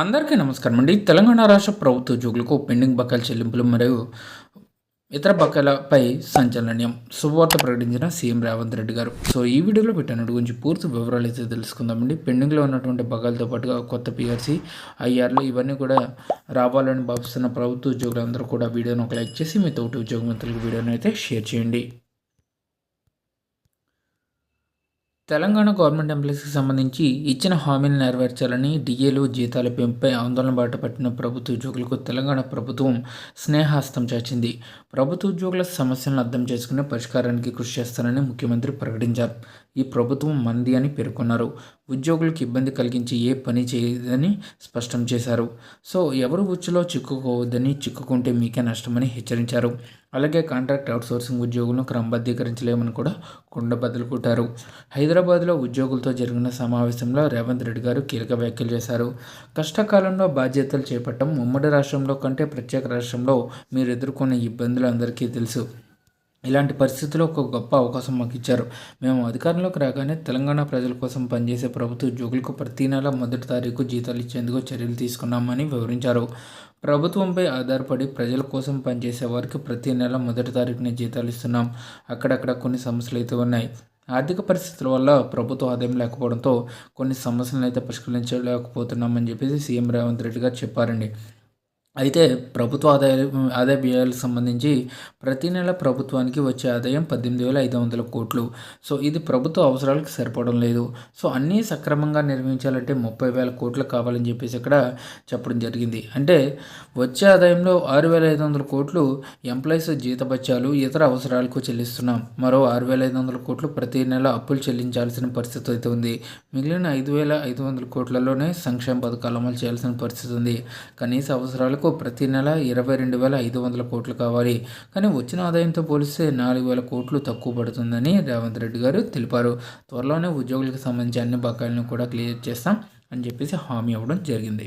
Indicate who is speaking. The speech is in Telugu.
Speaker 1: అందరికీ నమస్కారం అండి. తెలంగాణ రాష్ట్ర ప్రభుత్వ ఉద్యోగులకు పెండింగ్ బకాయిల చెల్లింపులు మరియు ఇతర బకాయిలపై సంచలనం శుభవార్త ప్రకటించిన సీఎం రేవంత్ రెడ్డి గారు. సో ఈ వీడియోలో పెట్టినట్టు గురించి పూర్తి వివరాలు అయితే తెలుసుకుందామండి. పెండింగ్లో ఉన్నటువంటి బకాయిలతో పాటుగా కొత్త పిఆర్సీ ఐఆర్లు ఇవన్నీ కూడా రావాలని భావిస్తున్న ప్రభుత్వ ఉద్యోగులందరూ కూడా వీడియోను ఒక లైక్ చేసి మీ తోటి ఉద్యోగమంతులకు వీడియోని అయితే షేర్ చేయండి. తెలంగాణ గవర్నమెంట్ ఎంప్లాయీస్కి సంబంధించి ఇచ్చిన హామీలు నెరవేర్చాలని డిఏలు జీతాల పెంపుపై ఆందోళన బాట పట్టిన ప్రభుత్వ ఉద్యోగులకు తెలంగాణ ప్రభుత్వం స్నేహాస్తం చాచింది ప్రభుత్వ ఉద్యోగుల సమస్యలను అర్థం చేసుకునే పరిష్కారానికి కృషి చేస్తానని ముఖ్యమంత్రి ప్రకటించారు. ఈ ప్రభుత్వం మంది అని పేర్కొన్నారు. ఉద్యోగులకు ఇబ్బంది కలిగించి ఏ పని చేయదని స్పష్టం చేశారు. సో ఎవరు ఉచ్చులో చిక్కుకోవద్దని చిక్కుకుంటే మీకే నష్టమని హెచ్చరించారు. అలాగే కాంట్రాక్ట్ అవుట్సోర్సింగ్ ఉద్యోగులను క్రమబద్ధీకరించలేమని కూడా కుండ కొట్టారు. హైదరాబాద్లో ఉద్యోగులతో జరిగిన సమావేశంలో రేవంత్ రెడ్డి గారు కీలక వ్యాఖ్యలు చేశారు. కష్టకాలంలో బాధ్యతలు చేపట్టడం ఉమ్మడి రాష్ట్రంలో కంటే ప్రత్యేక రాష్ట్రంలో మీరు ఎదుర్కొనే ఇబ్బందులు అందరికీ తెలుసు. ఇలాంటి పరిస్థితుల్లో ఒక గొప్ప అవకాశం మాకు ఇచ్చారు. మేము అధికారంలోకి రాగానే తెలంగాణ ప్రజల కోసం పనిచేసే ప్రభుత్వ ఉద్యోగులకు ప్రతి నెల మొదటి తారీఖు జీతాలు ఇచ్చేందుకు చర్యలు తీసుకున్నామని వివరించారు. ప్రభుత్వంపై ఆధారపడి ప్రజల కోసం పనిచేసే వారికి ప్రతి నెల మొదటి తారీఖున జీతాలు ఇస్తున్నాం. అక్కడక్కడ కొన్ని సమస్యలు అయితే ఉన్నాయి. ఆర్థిక పరిస్థితుల వల్ల ప్రభుత్వ ఆదాయం లేకపోవడంతో కొన్ని సమస్యలను అయితే పరిష్కరించలేకపోతున్నామని చెప్పేసి సీఎం రేవంత్ రెడ్డి గారు చెప్పారండి. అయితే ప్రభుత్వ ఆదాయ ఆదాయ వ్యయాలకు సంబంధించి ప్రతి నెల ప్రభుత్వానికి వచ్చే ఆదాయం పద్దెనిమిది వేల ఐదు వందల కోట్లు. సో ఇది ప్రభుత్వ అవసరాలకు సరిపడం లేదు. సో అన్నీ సక్రమంగా నిర్వహించాలంటే ముప్పై వేల కోట్లు కావాలని చెప్పేసి ఇక్కడ చెప్పడం జరిగింది. అంటే వచ్చే ఆదాయంలో ఆరు వేల ఐదు వందల కోట్లు ఎంప్లాయీస్ జీతభత్యాలు ఇతర అవసరాలకు చెల్లిస్తున్నాం. మరో ఆరు వేల ఐదు వందల కోట్లు ప్రతి నెల అప్పులు చెల్లించాల్సిన పరిస్థితి అయితే ఉంది. మిగిలిన ఐదు వేల ఐదు వందల కోట్లలోనే సంక్షేమ పథకాలు అమలు చేయాల్సిన పరిస్థితి ఉంది. కనీస అవసరాలకు వరకు ప్రతి నెల ఇరవై రెండు వేల ఐదు వందల కోట్లు కావాలి. కానీ వచ్చిన ఆదాయంతో పోలిస్తే నాలుగు వేల కోట్లు తక్కువ పడుతుందని రేవంత్ రెడ్డి గారు తెలిపారు. త్వరలోనే ఉద్యోగులకు సంబంధించి అన్ని బకాయిలను కూడా క్లియర్ చేస్తాం అని చెప్పేసి హామీ ఇవ్వడం జరిగింది.